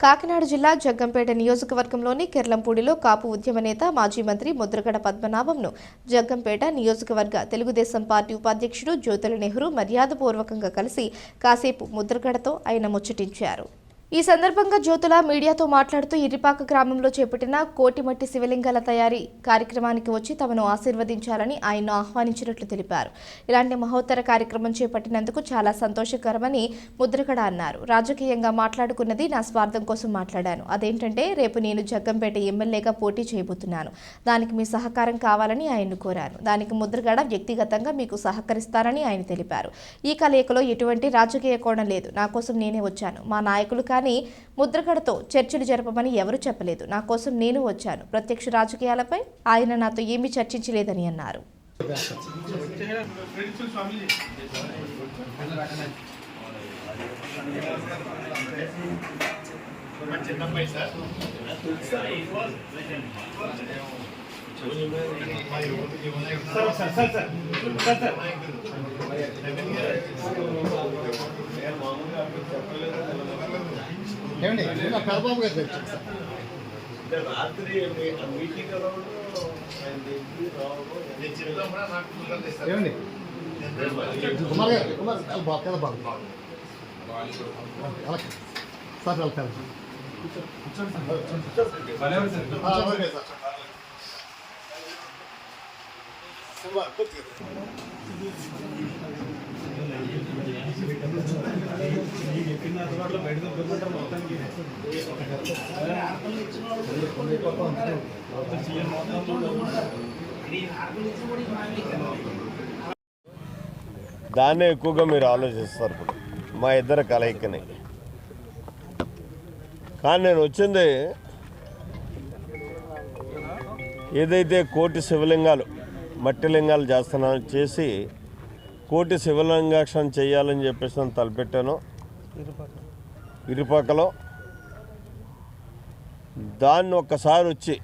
కాకినాడ జిల్లా జగ్గంపేట నియోజకవర్గంలోని కెర్లంపూడిలో కాపు ఉద్యమ నేత మాజీ మంత్రి ముద్రగడ పద్మనాభంను జగ్గంపేట నియోజకవర్గ తెలుగుదేశం పార్టీ ఉపాధ్యక్షుడు జ్యోతుల నెహ్రూ మర్యాదపూర్వకంగా కలిసి కాసేపు ముద్రగడతో ఆయన ముచ్చటించారు. ఈ సందర్భంగా జ్యోతుల మీడియాతో మాట్లాడుతూ ఇరిపాక గ్రామంలో చేపట్టిన కోటిమట్టి శివలింగాల తయారీ కార్యక్రమానికి వచ్చి తమను ఆశీర్వదించాలని ఆయన్ను ఆహ్వానించినట్లు తెలిపారు. ఇలాంటి మహోత్తర కార్యక్రమం చేపట్టినందుకు చాలా సంతోషకరమని ముద్రగడ అన్నారు. రాజకీయంగా మాట్లాడుకున్నది నా స్వార్థం కోసం మాట్లాడాను. అదేంటంటే రేపు నేను జగ్గంపేట ఎమ్మెల్యేగా పోటీ చేయబోతున్నాను. దానికి మీ సహకారం కావాలని ఆయన్ను కోరాను. దానికి ముద్రగడ వ్యక్తిగతంగా మీకు సహకరిస్తారని ఆయన తెలిపారు. ఈ కలయికలో ఎటువంటి రాజకీయ కోణం లేదు. నా కోసం నేనే వచ్చాను. మా నాయకులు కానీ ముద్రగడతో చర్చలు జరపమని ఎవరూ చెప్పలేదు. నా కోసం నేను వచ్చాను. ప్రత్యక్ష రాజకీయాలపై ఆయన నాతో ఏమీ చర్చించలేదని అన్నారు. ఏమండి నా పెదబాబు గారు అంటే రాత్రి మీటింగ్. ఏమండి? కుమార్ గారు కుమార్ పెదబాబు పెదబాబు అలాగే. సార్ వెళ్తాను ఓకే సార్ కుమార్ కొద్దిగా దాన్నే ఎక్కువగా మీరు ఆలోచిస్తారు ఇప్పుడు. మా ఇద్దరు కలయికని. కానీ నేను వచ్చింది ఏదైతే కోటి శివలింగాలు మట్టి లింగాలు చేస్తున్నా చేసి కోటి శివలింగాక్షరం చేయాలని చెప్పేసి నేను తలపెట్టాను. ఇరుపక్కలో. దాన్ని ఒక్కసారి వచ్చి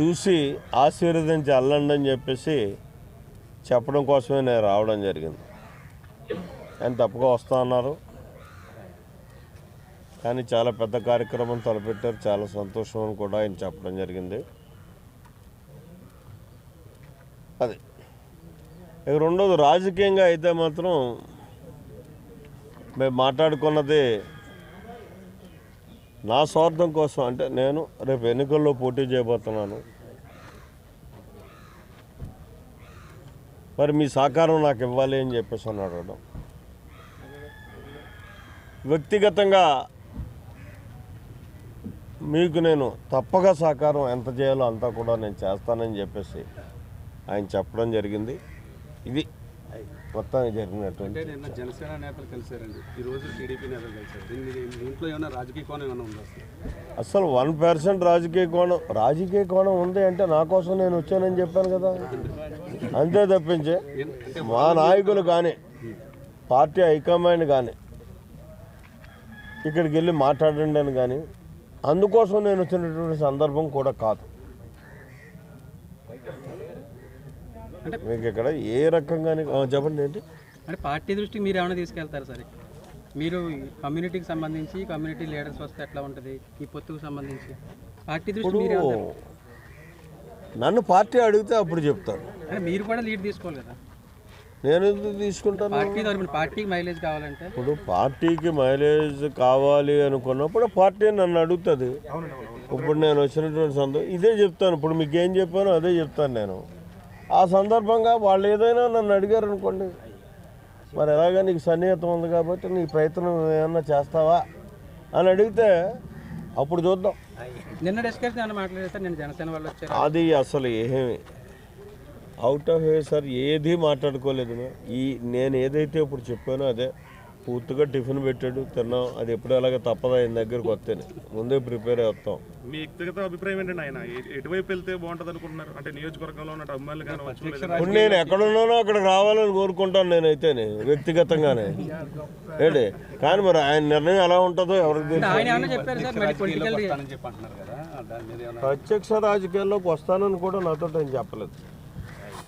చూసి ఆశీర్వదించి అల్లండి అని చెప్పేసి చెప్పడం కోసమే నేను రావడం జరిగింది. ఆయన తప్పగా వస్తా అన్నారు. కానీ చాలా పెద్ద కార్యక్రమం తలపెట్టారు. చాలా సంతోషం అని కూడా ఆయన చెప్పడం జరిగింది. అది. ఇక రెండోది రాజకీయంగా అయితే మాత్రం మేము మాట్లాడుకున్నది నా స్వార్థం కోసం అంటే నేను రేపు ఎన్నికల్లో పోటీ చేయబోతున్నాను. మరి మీ సహకారం నాకు ఇవ్వాలి అని చెప్పేసి అని అడగడం. వ్యక్తిగతంగా మీకు నేను తప్పగా సహకారం ఎంత చేయాలో అంతా కూడా నేను చేస్తానని చెప్పేసి ఆయన చెప్పడం జరిగింది. ఇది మొత్తానికి అంటే జరిగినటువంటి నిన్న జనసేన నేతలు కలిశారండి. ఈ రోజు టీడీపీ నేతలు కలిశారు. దీన్ని దీంట్లో ఏమైనా రాజకీయ కోణం ఏమైనా ఉందా అసలు అసలు వన్ పర్సెంట్ రాజకీయ కోణం రాజకీయ కోణం ఉంది అంటే నా కోసం నేను వచ్చానని చెప్పాను కదా. అంతే తప్పించి. మా నాయకులు కానీ పార్టీ హైకమాండ్ కానీ ఇక్కడికి వెళ్ళి మాట్లాడండి అని కానీ అందుకోసం నేను వచ్చినటువంటి సందర్భం కూడా కాదు. మీకు ఇక్కడ ఏ రకంగా చెప్పండి ఏంటి? అంటే పార్టీ దృష్టికి మీరు ఏమైనా తీసుకెళ్తారు సరే? మీరు కమ్యూనిటీకి సంబంధించి కమ్యూనిటీ లీడర్స్ వస్తే ఎట్లా ఉంటుంది? ఈ పొత్తుకు సంబంధించి. పార్టీ దృష్టి మీరు? నన్ను పార్టీ అడిగితే అప్పుడు చెప్తాను అంటే మీరు కూడా లీడ్ తీసుకోవాలి కదా? నేను తీసుకుంటాను? పార్టీ తరపున పార్టీకి మైలేజ్ కావాలంటే? ఇప్పుడు పార్టీకి మైలేజ్ కావాలి అనుకున్నప్పుడు పార్టీ నన్ను అడుగుతుంది. ఇప్పుడు నేను వచ్చినటువంటి సందర్భం ఇదే చెప్తాను. ఇప్పుడు మీకు ఏం చెప్పానో అదే చెప్తాను నేను. ఆ సందర్భంగా వాళ్ళు ఏదైనా నన్ను అడిగారు అనుకోండి. మరి ఎలాగా నీకు సన్నిహితం ఉంది కాబట్టి నీ ప్రయత్నం ఏమన్నా చేస్తావా? అని అడిగితే అప్పుడు చూద్దాం. నిన్న డిస్కషన్ నేను జనసేన వాళ్ళు వచ్చారు. అది అసలు ఏమి? అవుట్ ఆఫ్ సార్ ఏది మాట్లాడుకోలేదు. ఈ నేను ఏదైతే ఇప్పుడు చెప్పానో అదే. పూర్తిగా టిఫిన్ పెట్టాడు తిన్నాం. అది ఎప్పుడు అలాగే తప్పదా ఆయన దగ్గరికి వస్తేనే. ముందే ప్రిపేర్ అవుతాం మీ వ్యక్తిగత అభిప్రాయం ఏంటండి ఆయన? ఎటువైపు వెళ్తే బాగుంటుంది అనుకుంటున్నారు అంటే నియోజకవర్గంలో ఉన్న అమ్మాయిలు కానీ నేను ఎక్కడున్నానో అక్కడికి రావాలని కోరుకుంటాను నేనైతేనే వ్యక్తిగతంగానే. ఏంటి? కానీ మరి ఆయన నిర్ణయం ఎలా ఉంటుందో ఎవరికి తెలుసు ఆయన ఏమైనా చెప్పారు సార్? మరి పొలిటికల్ చెప్పి అంటున్నారు కదా దాని మీద ఏమైనా ప్రత్యక్ష రాజకీయాల్లోకి వస్తానని కూడా నాతో ఆయన చెప్పలేదు.